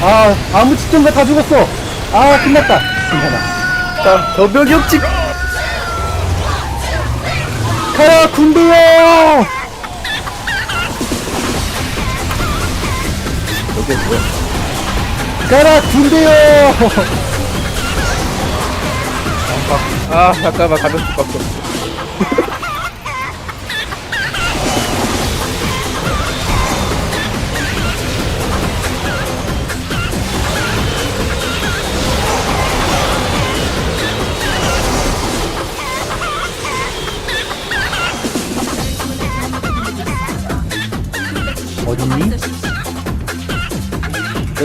아, 아무 지점가 다 죽었어. 아, 끝났다. 괜찮아. 자, 저병역직 가라, 군대요! 여기 뭐야? 가라, 군대요! 아, 잠깐만 수밖에 없어.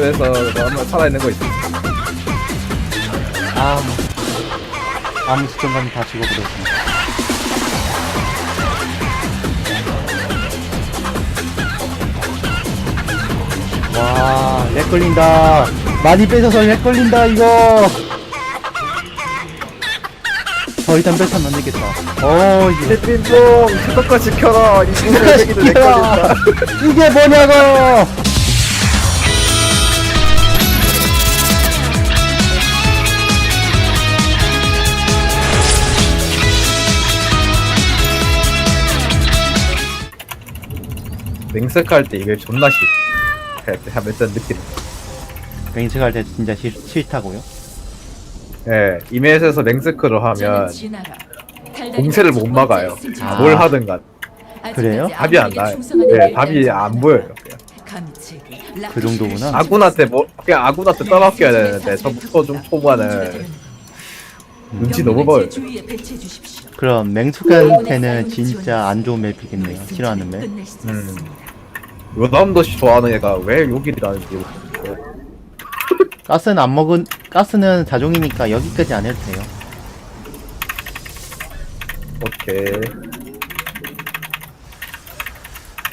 그래서 너 한번 살아있는 거 있어. 아, 아무 지점가면 다 죽어버렸어. 와, 렉 걸린다. 많이 뺏어서 렉 걸린다, 이거. 더 이상 뺏으면 안 되겠다. 어, 이게. 빈종 수도권 지켜라. 이 누가 시켜라. 이게 뭐냐고! 맹색할 때 이게 존나 싫. 하면 전 느낌. 맹sek할 때 진짜 싫, 싫다고요? 예, 이메일에서 맹스크로 하면 공세를 못 막아요. 아. 뭘 하든 간. 그래요? 답이 안 나요. 예, 답이 안 보여요. 그냥. 그 정도구나. 아군한테 뭐 그냥 아군한테 떠맡겨야 되는데 저부터 좀 초반에 눈치 너무 보여요. 그럼 맹숙한테는 진짜 안 좋은 맵이겠네요. 싫어하는 맵. 음. 요남도 좋아하는 애가 왜 모르겠어요. 가스는 안 먹은 가스는 자종이니까 여기까지 안 해도 돼요. 오케이.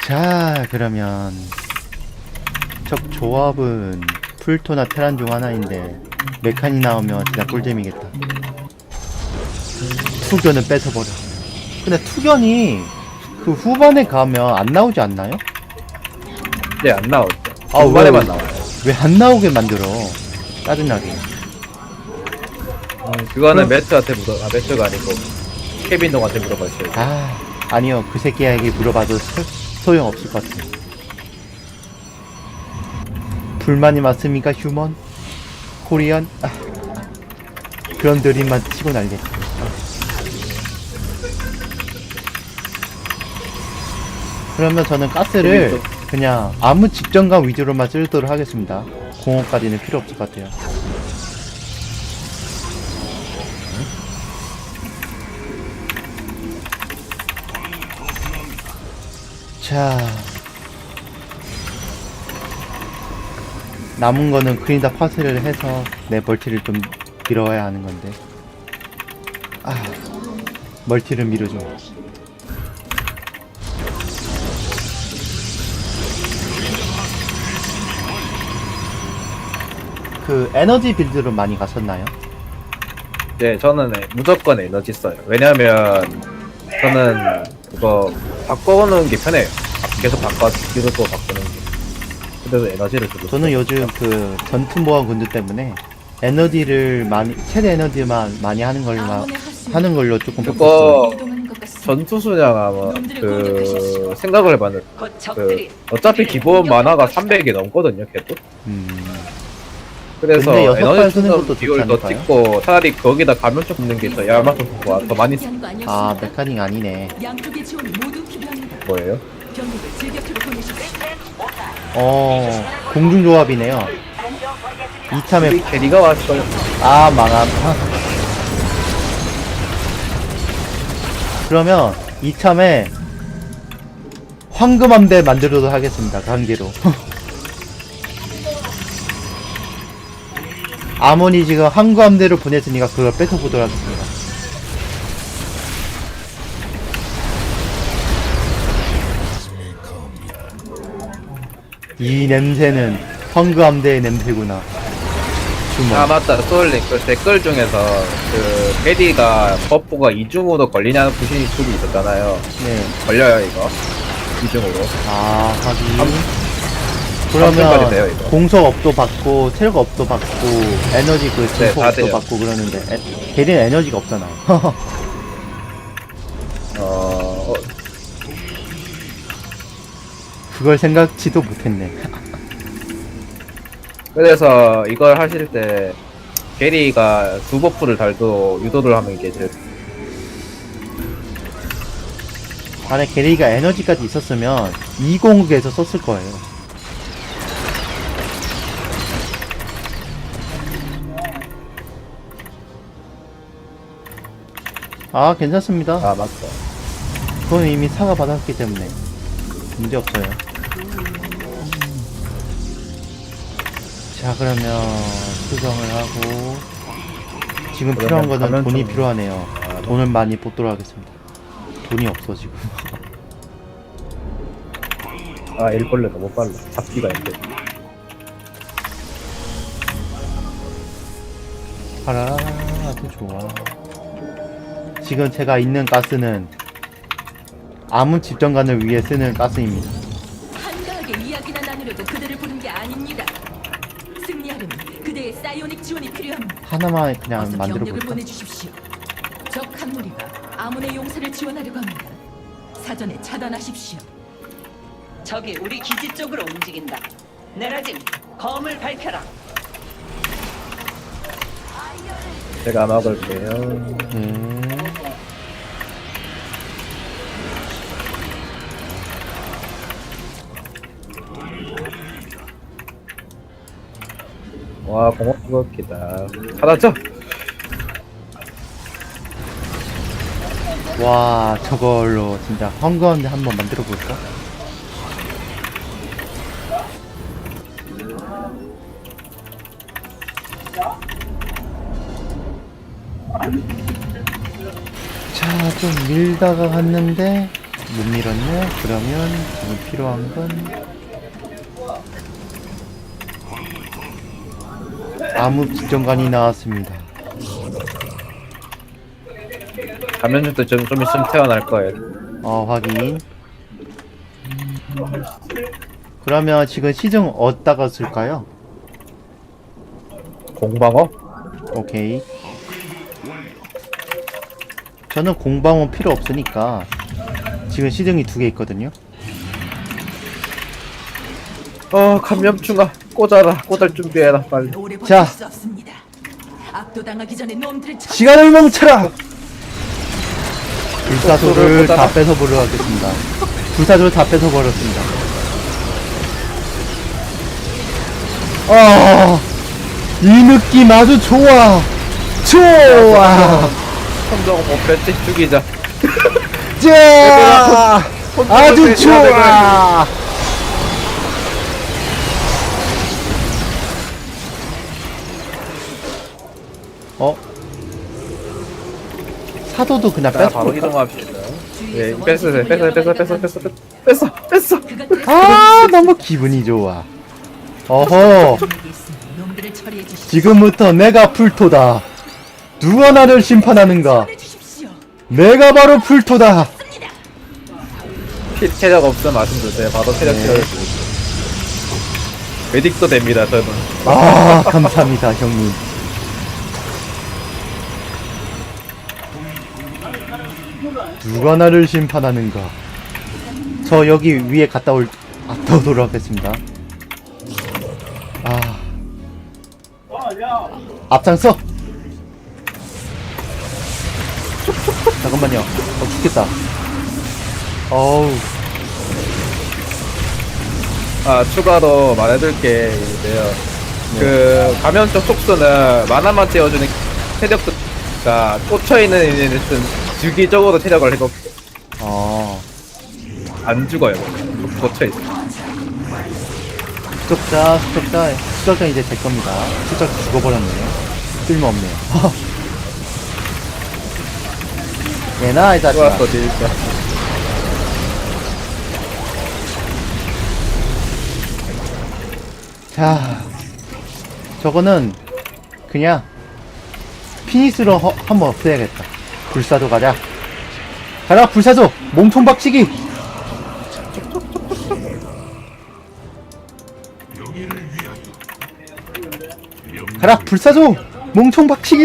자 그러면 적 조합은 풀토나 테란 중 하나인데 메칸이 나오면 진짜 꿀잼이겠다. 투견은 뺏어버려. 근데 투견이 그 후반에 가면 안 나오지 않나요? 이제 안 나오죠. 아, 후반에만 왜? 나와요. 왜 안 나오게 만들어? 짜증나게. 음, 그거는 매트한테 물어, 아 매트가 아니고 케빈 동한테 물어봐주세요. 아 아니요 그 새끼에게 물어봐도 소, 소용없을 것 같아요. 불만이 많습니까 휴먼? 코리안? 아, 그런 드림만 치고 날겠다. 그러면 저는 가스를 재밌어. 그냥 아무 직전감 위주로만 쓸도록 하겠습니다. 공업까지는 필요 없을 것 같아요. 자 남은 거는 그린다 파쇄를 해서 내 멀티를 좀 밀어야 하는 건데 아 멀티를 밀어줘 그 에너지 빌드로 많이 갔었나요? 네, 저는 무조건 에너지 써요. 왜냐면 저는 그거 바꿔오는 게 편해요. 계속 바꿔 뒤로 바꾸는 게. 그래서 에너지를 주고. 저는 요즘 그 전투 모험 군대 때문에 에너지를 많이 최대 에너지만 많이 하는 걸로 하는 걸로 조금 그거 바꿨어요. 전투 수냐가 뭐그 생각을 해봤는데 그 어차피 기본 만화가 300이 넘거든요, 걔도. 음, 그래서 근데 여섯 발 에너지 쓰는 쓰는 것도 비율 좋지 더 않을까요? 찍고 차라리 거기다 감염증 붙는 게 더 야마토가 더 많이 쓰는 아 메카닉 아니네. 양쪽의 지원이 모두 필요합니다. 거예요. 병력을 즐겨표로 보내십시오. 어 공중 조합이네요. 이참에 캐리가 왔어요. 아 망함. 그러면 이참에 황금함대 만들어도 하겠습니다. 강제로. 아몬이 지금 황금함대로 보냈으니까 그걸 뺏어보도록 하겠습니다. 이 냄새는 황금함대의 냄새구나. 주먹. 아 맞다 소울링 그 댓글 중에서 그 캐리가 버프가 이중으로 걸리냐는 부신이 둘이 있었잖아요 네. 걸려요 이거 이중으로 아, 하긴. 그러면 돼요, 이거. 공석 업도 받고 체력 업도 받고 에너지 그 네, 증폭 다 업도 돼요. 받고 그러는데 에, 걔는 에너지가 없잖아요. 어, 어, 그걸 생각지도 못했네. 그래서 이걸 하실 때 게리가 두 버프를 달도 유도를 하는 게 제일 만약 게리가 에너지까지 있었으면 2공국에서 썼을 거예요. 아 괜찮습니다. 아 맞다. 그건 이미 사과 받았기 때문에 문제 없어요. 자 그러면 수정을 하고 지금 필요한 그러면 거는 가면 돈이 좀- 필요하네요. 아, 돈을 많이 뽑도록 하겠습니다. 돈이 없어 지금. 아 일벌레 너무 빨라. 잡기가 힘들. 파라 아주 좋아. 지금 제가 있는 가스는 아문 집정관을 위해 쓰는 가스입니다. 한가하게 이야기나 나누려고 그대를 부른 게 아닙니다. 승리하려면 그대의 사이오닉 지원이 필요합니다. 하나만 그냥 어서 만들어 병력을 볼까? 보내주십시오. 적한 무리가 아문의 용사를 지원하려고 합니다. 사전에 차단하십시오. 적이 우리 기지 쪽으로 움직인다. 내라짐, 검을 밝혀라. 제가 막을게요. 네. 와 그렇기다. 받았죠? 와 저걸로 진짜 헝거한데 한번 만들어 볼까? 자, 좀 밀다가 갔는데 못 밀었네. 그러면 지금 필요한 건 암흑 직전관이 나왔습니다. 감염증도 좀, 좀 있으면 태어날 거예요. 어, 확인. 그러면 지금 시중 어디다가 쓸까요? 공방어? 오케이. 저는 공방은 필요 없으니까 지금 시중이 두 개 있거든요. 어 감염충아 꽂아라 꽂을 준비해라 빨리. 오래 버틸 자. 수 없습니다. 압도당하기 전에 놈들을 쳐. 시간을 멈춰라! 불사조를 다 꽂아라. 뺏어버려 하겠습니다. 불사조를 다 뺏어 버렸습니다. 아, 이 느낌 아주 좋아! 좋아! 선정 못 뺐지 죽이자. 자! 아주 좋아! 사도도 그냥 자 바로 뺏어. 이동합시다. 예, 뺐어, 뺐어, 뺐어, 뺐어, 뺐어, 뺐어, 뺐어, 아, 너무 기분이 좋아. 어허, 여기 있으니 놈들을 처리해 주십시오. 지금부터 내가 풀토다. 누가 나를 심판하는가? 주십시오. 내가 바로 풀토다. 피 체력 없으면 말씀 주세요. 바로 체력 네. 채워드릴게요. 메딕도 됩니다, 저는. 아, 감사합니다, 형님. 누가 나를 심판하는가? 저 여기 위에 갔다 올, 갔다 오도록 하겠습니다. 아. 앞장서! 잠깐만요. 어, 죽겠다. 어우, 아, 추가로 말해둘 게 있는데요. 그, 감염증 촉수는 만화만 채워주는 체력가 꽂혀있는 애는 주기적으로 체력을 해고 어. 안 죽어요. 꽂혀있어. 수적자, 수적자, 수적자 이제 제 겁니다. 수적자 죽어버렸네요. 쓸모없네요. 얘나, 이 자식아. 좋았어, 진짜. 자, 저거는 그냥 피니스로 허- 한번 없애야겠다. 불사조 가자. 가라 불사조 몸통 박치기. 가라 불사조 몸통 박치기.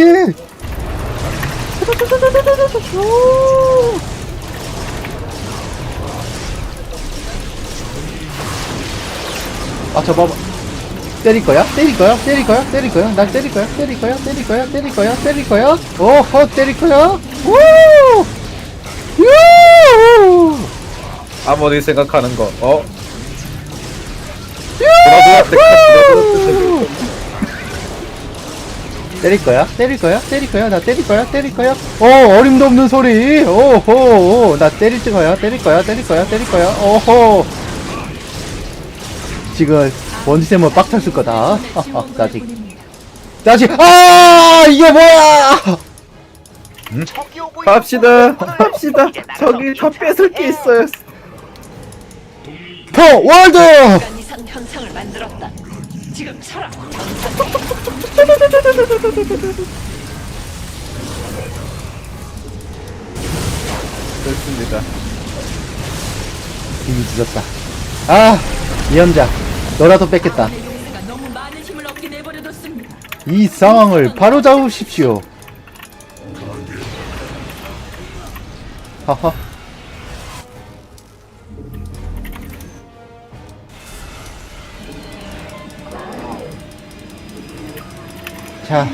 아, 저봐봐. 때릴 거야? 때릴 거야? 때릴 거야? 때릴 거야? 날 때릴 거야? 때릴 거야? 때릴 거야? 때릴 거야? 때릴 거야? 오호 때릴 거야? 우! 유! 아무리 생각하는 거 어? 때릴 거야? 때릴 거야? 때릴 거야? 나 때릴 거야? 때릴 거야? 어, 어림도 없는 소리. 오호, 나 때릴 거야? 때릴 거야? 때릴 거야? 때릴 거야? 오호. 지금 원지쌤은 빡쳤을 거다. 짜식. 짜식. 아, 이게 뭐야? 합시다 합시다 저기 다 뺏을 게 있어요 포 월드. 시간 이상 현상을 만들었다. 지금 서라. 됐습니다 이미 늦었다. 아, 이현자, 너라도 뺏겠다. 이 상황을 바로 잡으십시오. 하하. 자.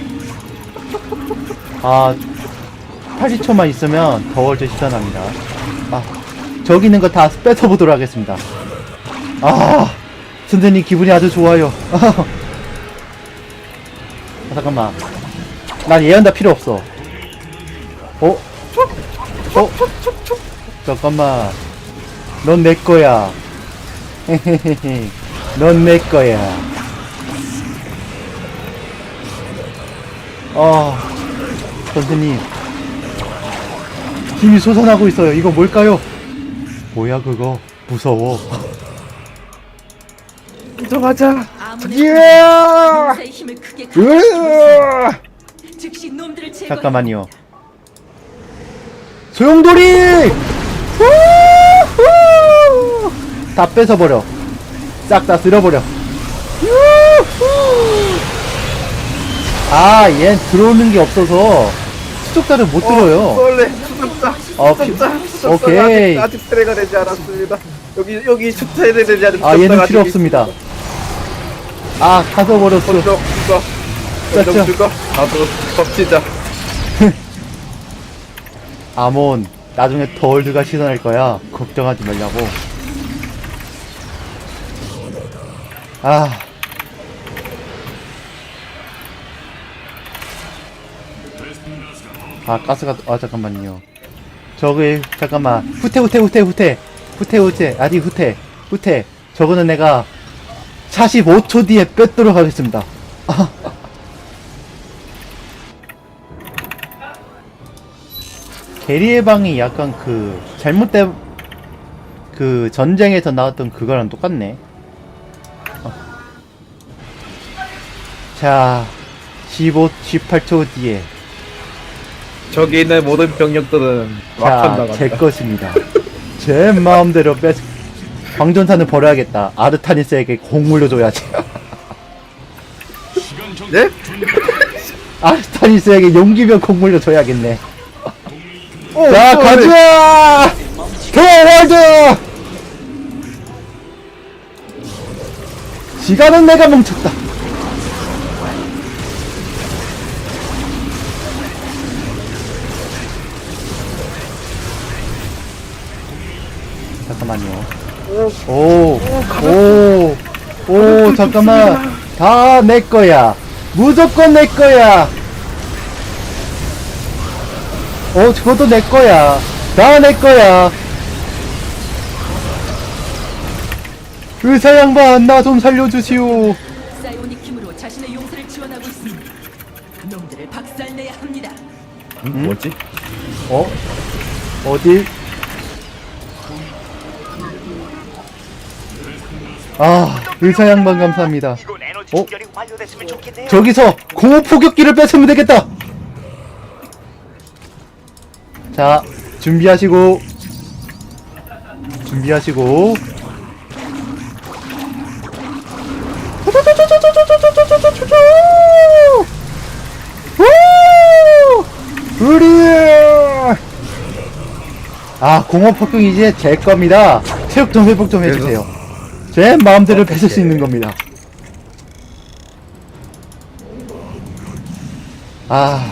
아, 80초만 있으면 더월드 시전합니다. 아, 저기 있는 거 다 뺏어보도록 하겠습니다. 아, 선생님 기분이 아주 좋아요. 아, 잠깐만. 난 예언다 필요 없어. 어? 어? 잠깐만. 넌 내 거야. 넌 내 거야. 아, 선생님. 힘이 솟아나고 있어요. 이거 뭘까요? 뭐야, 그거. 무서워. 아무리 예! 용사의 힘을 크게 강화시키고 있습니다. 으아! 즉시 놈들을 제거. 잠깐만요. 소용돌이! 다 뺏어버려. 싹 다 쓸어버려. 유후! 아, 얜 들어오는 게 없어서 수족자를 못 들어요. 원래 수습자 어, 피- 수습자 오케이. 아직, 아직 세례가 되지 않았습니다 여기 여기 축제를 되지 않은 아, 얘는 필요 없습니다. 아, 가져버렸어. 건정 죽어 건정 자, 죽어 나도 덮치자 아몬, 나중에 더월드가 시선할 거야. 걱정하지 말라고. 아. 아, 가스가, 아, 잠깐만요. 저기, 잠깐만. 후퇴, 후퇴, 후퇴, 후퇴. 후퇴, 후퇴. 아직 후퇴. 후퇴. 저거는 내가 45초 뒤에 뺏도록 하겠습니다. 게리의 방이 약간 그 잘못된 그 전쟁에서 나왔던 그거랑 똑같네. 어. 자, 15, 18초 뒤에 저기 있는 모든 병력들은 자, 막한다 제 것입니다. 제 마음대로 뺏. 광전사는 버려야겠다. 아르타니스에게 공 물려줘야지. 네? 아르타니스에게 용기면 공 물려줘야겠네. 오, 자, 또 가자! 더월드! 시간은 내가 멈췄다. 오, 오, 오, 잠깐만. 다 내 거야. 무조건 내 거야. 어, 그것도 내 거야. 다 내 거야. 의사 양반, 나 좀 살려주시오. 사이오닉 힘으로 자신의 용사를 지원하고 있습니다. 놈들을 박살내야 합니다. 음, 뭐지? 어? 어디? 아 의사 양반 감사합니다. 어? 저기서 고포격기를 뺏으면 되겠다. 자 준비하시고 준비하시고. 아 공업 폭격 이제 제 겁니다. 체육 좀 회복 좀 해주세요. 제 마음대로 뺏을 수 있는 겁니다. 아,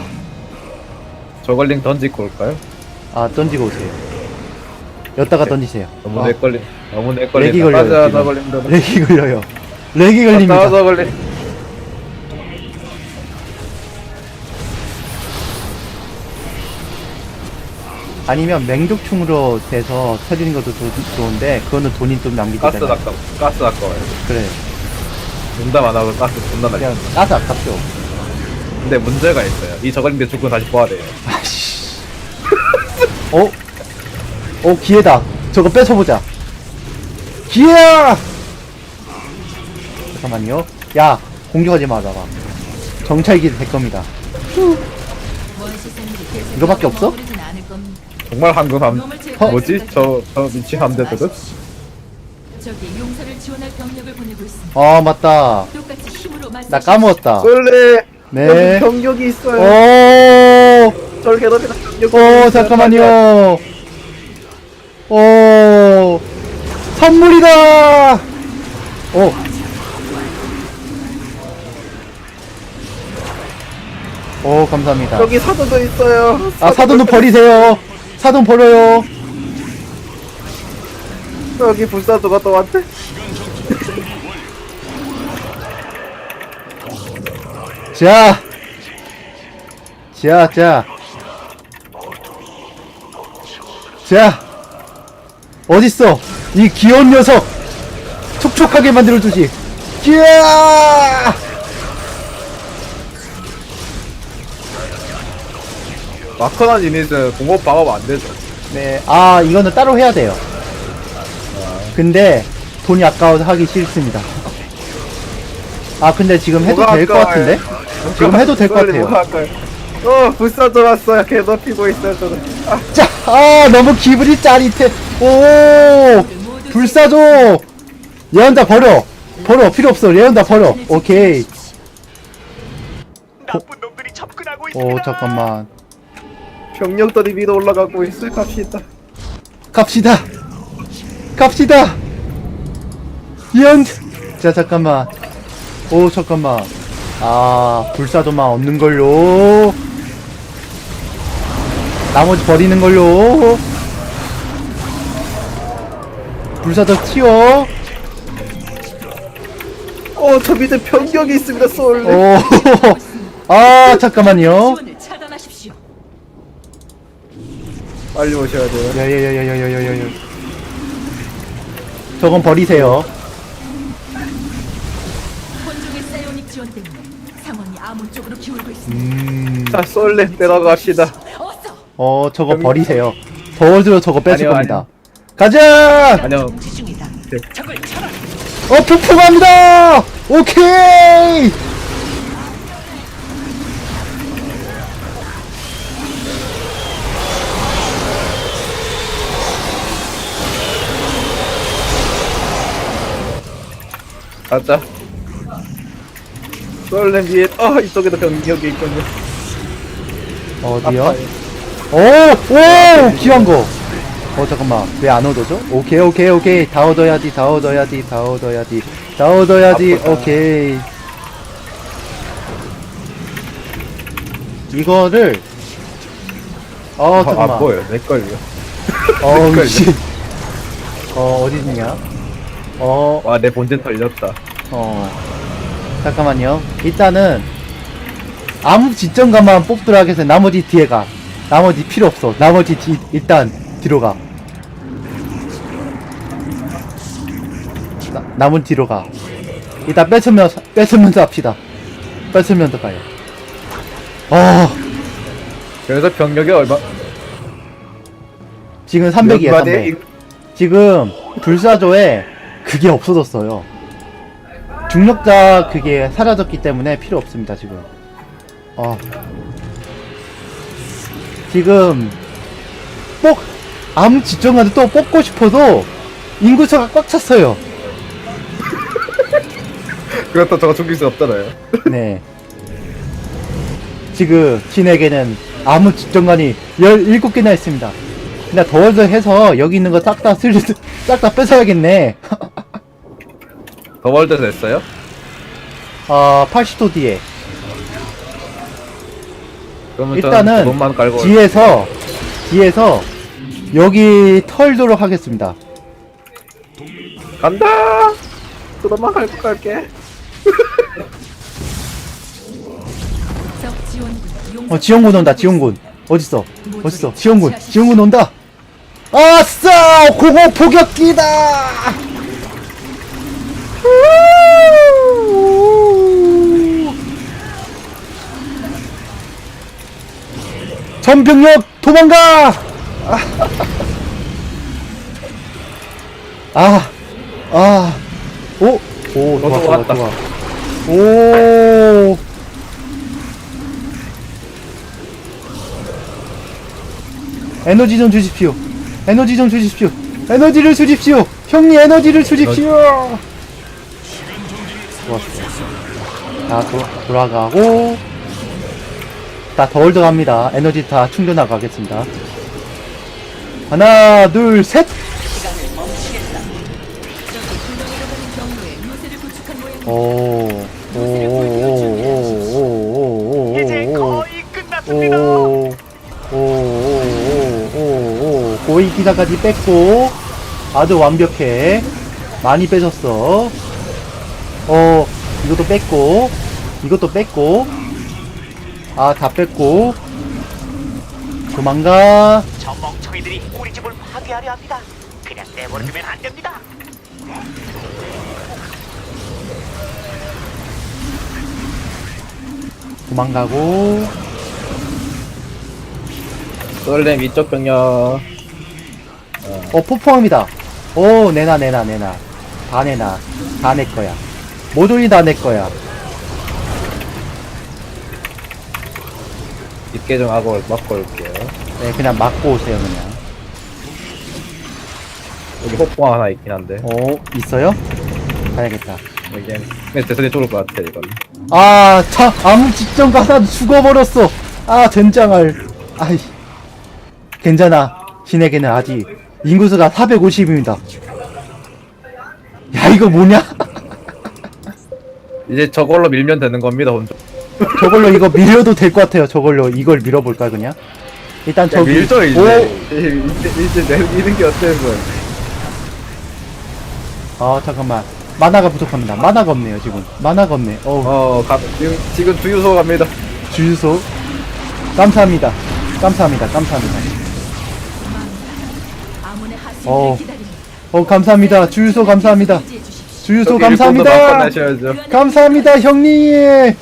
저걸링 던지고 올까요? 아 던지고 오세요. 여기다가 던지세요. 너무 아, 내 걸림 너무 내 걸림 렉이 걸려요 지금. 렉이 걸려요. 렉이 걸립니다 아니면 맹독충으로 돼서 터지는 것도 좋, 좋은데 그거는 돈이 좀 가스 낭비되잖아요. 아까 가스 아까워요 그래. 농담 안 하고 가스 존나 날려 그냥 가스 아깝죠. 근데 문제가 있어요. 이 저걸링들 죽고 다시 부활해요. 아씨. 어? 어 기회다. 저거 뺏어보자. 기회야! 잠깐만요. 야 공격하지 마다가 정찰기 될 겁니다. 이거밖에 없어? 정말 황금 함 제거할 뭐지? 저, 저 미친 함대들은? 저기 용사를 지원할 병력을 보내고 있습니다. 아 맞다 똑같이 힘으로 맞서 나 까먹었다 원래 네. 여기 병력이 있어요 오 저렇게 넓이다 병력이 어 있어요. 잠깐만요. 어 선물이다. 어. 오 감사합니다. 여기 사도도 있어요 아 사돈은 버리세요. 사돈 버려요. 여기 불사도가 또 왔대 자, 자, 자, 자, 어딨어? 이 귀여운 녀석, 촉촉하게 만들어주지. 끼야! 마커난 유닛은 공업 방업 안 되죠 네, 아 이거는 따로 해야 돼요. 근데 돈이 아까워서 하기 싫습니다. 아 근데 지금 해도 뭐가 될 것 아까워요? 같은데? 지금 해도 될 것 빨리 같아요. 뭐가 할까요? 어 불사도 왔어요 걔도 피고 있어요 저는 아, 자, 아 너무 기분이 짜릿해. 오, 불사조. 레온다 버려. 버려 필요 없어. 레온다 버려. 오케이. 나쁜 놈들이 접근하고 오 있습니다. 잠깐만. 병력들이 위로 올라가고 있어요 갑시다 갑시다. 갑시다. 연. 자 잠깐만. 오 잠깐만. 아 불사조만 얻는 걸로. 나머지 버리는 걸로. 불사조 튀어. 어 저 밑에 병력이 있습니다 소울 오. 아 잠깐만요. 지원을 차단하십시오. 빨리 오셔야 돼요 야야야야야야야야. 저건 버리세요. 혼종의 사이오닉 지원 때문에 상황이 아몬 쪽으로 기울고 있습니다. 음. 자 솔렘 내려갑시다 어서 어 저거 버리세요. 더워서 저거 뺏을 아니요, 겁니다. 가자. 아니요 통치 중이다. 네. 적을 쳐라. 어 폭풍합니다. 오케이. 가자 솔렘 위에 어 이쪽에도 병력이 있군요 어디요? 아파요. 오, 오, 귀한 거. 어 잠깐만 왜 안 얻어져? 오케이 오케이 오케이 다 얻어야지 다 얻어야지 다 얻어야지 다 얻어야지 아프다. 오케이 이거를 어 아, 잠깐만 아 뭐예요 내 걸요 어우 헷갈려. 씨. 어 어디 있냐? 어 와 내 본진 털렸다 어. 잠깐만요. 일단은 아무 지점가만 뽑도록 하겠어요. 나머지 뒤에 가. 나머지 필요 없어. 나머지 뒤 일단 뒤로 가. 나, 남은 뒤로 가. 일단 뺏으면서 뺏으면서 합시다. 뺏으면서 가요. 어, 그래서 병력이 얼마 지금 300이에요. 몇 마디? 300. 지금 불사조에 그게 없어졌어요. 중력자 그게 사라졌기 때문에 필요 없습니다 지금. 어. 지금 뽑 아무 지점가도 또 뽑고 싶어도 인구수가 꽉 찼어요. 그렇다 저거 죽일 수 없잖아요 네. 지금 신에게는 아무 지점관이 17개나 있습니다. 그냥 더월드 해서 여기 있는 거 싹다 슬, 싹다 뺏어야겠네. 더월드 됐어요? 아, 80도 뒤에. 그러면 일단은 돈만 깔고 뒤에서, 뒤에서 여기 털도록 하겠습니다. 간다. 그동만 깔고 갈게. 어, 지원군 온다, 지원군. 어딨어? 어딨어? 지원군, 지원군 온다! 아싸! 고고 포격기다! 후! 전병력 도망가! 아, 아, 오, 오, 좋아, 좋아. 좋아. 오, 에너지 좀 주십시오. 에너지 좀 주십시오. 에너지를 주십시오. 형님 에너지를 주십시오. 좋았어. 자, 도, 돌아가고. 다 더월드 갑니다. 에너지 다 충전하고 가겠습니다. 하나, 둘, 셋! 오, 오, 오, 오, 오, 오, 오, 오, 오. 끝났습니다. 오, 오, 오, 오, 오, 오. 고위 기사까지 뺐고, 아주 완벽해. 많이 빼줬어. 어, 이것도 뺐고, 이것도 뺐고, 아, 다 뺐고, 도망가. 저 멍청이들이 우리 집을 파괴하려 합니다. 그냥 내버려두면 안 됩니다. 도망가고, 솔렘 위쪽 병력. 어, 포포함이다. 오, 내놔, 내놔, 내놔. 다 내놔. 다 내 거야. 모조리 다 내 거야. 있게 좀 하고 막고 올게요. 네, 그냥 맞고 오세요, 그냥. 여기 호풍 하나 있긴 한데. 어, 있어요? 가야겠다. 여기 근데 대선이 좋을 것 같아 이건. 아, 자, 아무 직전 가다 죽어버렸어. 아, 젠장할. 아이. 괜찮아. 신에게는 아직 인구수가 450입니다. 야, 이거 뭐냐? 이제 저걸로 밀면 되는 겁니다 혼자. 저걸로 이거 밀려도 될 것 같아요. 저걸로 이걸 밀어볼까, 그냥? 일단 야, 저기. 밀죠 이제. 오! 이제 이제 내 미는 게 어때서? 아, 잠깐만. 만화가 부족합니다. 만화가 없네요, 지금. 만화가 없네. 어 어, 가, 지금 지금 주유소 갑니다. 주유소. 감사합니다. 감사합니다. 감사합니다. 아몬의 어. 기다립니다. 어, 감사합니다. 주유소 감사합니다. 주유소 저기 일본도 감사합니다. 바꿔내셔야죠. 감사합니다, 형님.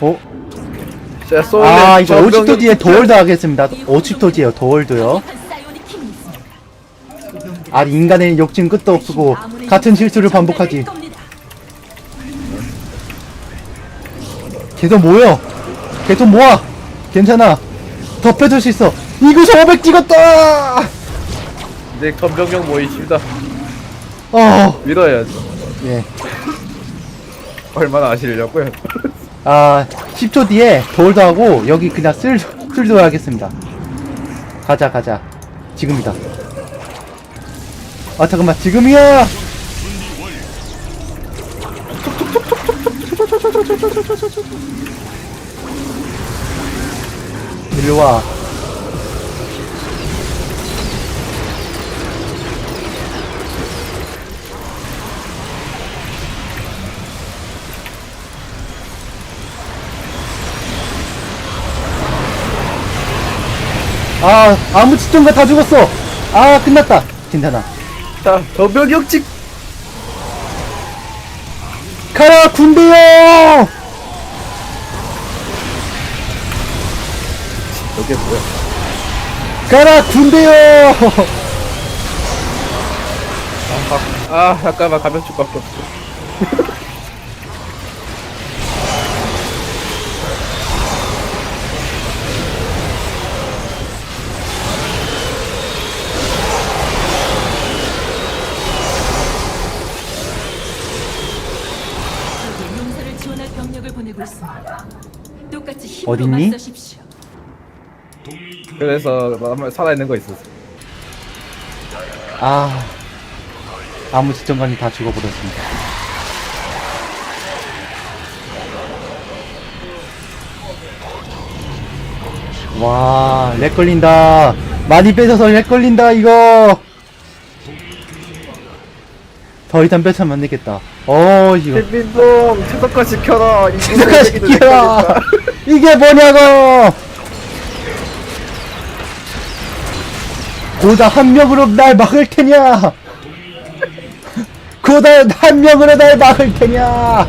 어? 자, 솔렘 아, 이거 전병력 50도 뒤에. 더월드 하겠습니다. 50도 뒤에요, 더월드요. 아, 인간의 욕심 끝도 없고, 같은 실수를 반복하지. 계속 모여! 계속 모아! 괜찮아. 더 빼줄 수 있어. 이구서 500 찍었다! 이제 전병력 모이십니다. 어, 밀어야죠. 예. 얼마나 아시려고요? 아, 10초 뒤에 돌도 하고, 여기 그냥 쓸, 쓸도 하겠습니다. 가자, 가자. 지금이다. 아, 잠깐만, 지금이야! 일로 와. 아, 아무 지점가 다 죽었어! 아, 끝났다! 괜찮아. 자, 전병력 직 가라, 군대요! 저게 뭐야? 가라, 군대요! 아, 잠깐만 가면 줄 밖에 없어. 어딨니? 그래서 한번 살아있는 거 있었어. 아 아무 지점관이 다 죽어버렸습니다 와 렉 걸린다 많이 뺏어서 렉 걸린다 이거 더 이상 뺏으면 안 되겠다. 어 이거. 민동 최저가 시켜라. 이 잠깐 시켜라. 이게 뭐냐고. 고다 한 명으로 날 막을 테냐? 고다 한 명으로 날 막을 테냐?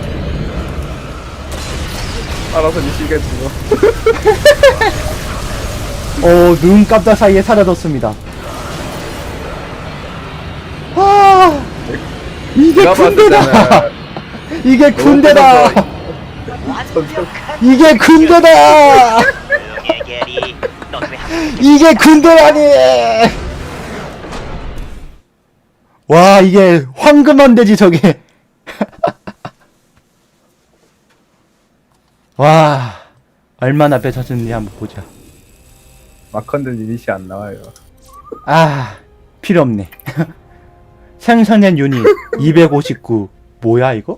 알아서 미치겠지 뭐. 어, 눈 깜짝 사이에 사라졌습니다. 이게 내가 봤을 군대다! 때는 이게 군대다! 완벽한 이게 군대다! 너왜 이게 군대라니! 와, 이게 황금한 대지, 저게. 와, 얼마나 뺏어졌는지 한번 보자. 마컨드 유닛이 안 나와요. 아, 필요 없네. 생성된 유닛 259. 뭐야, 이거?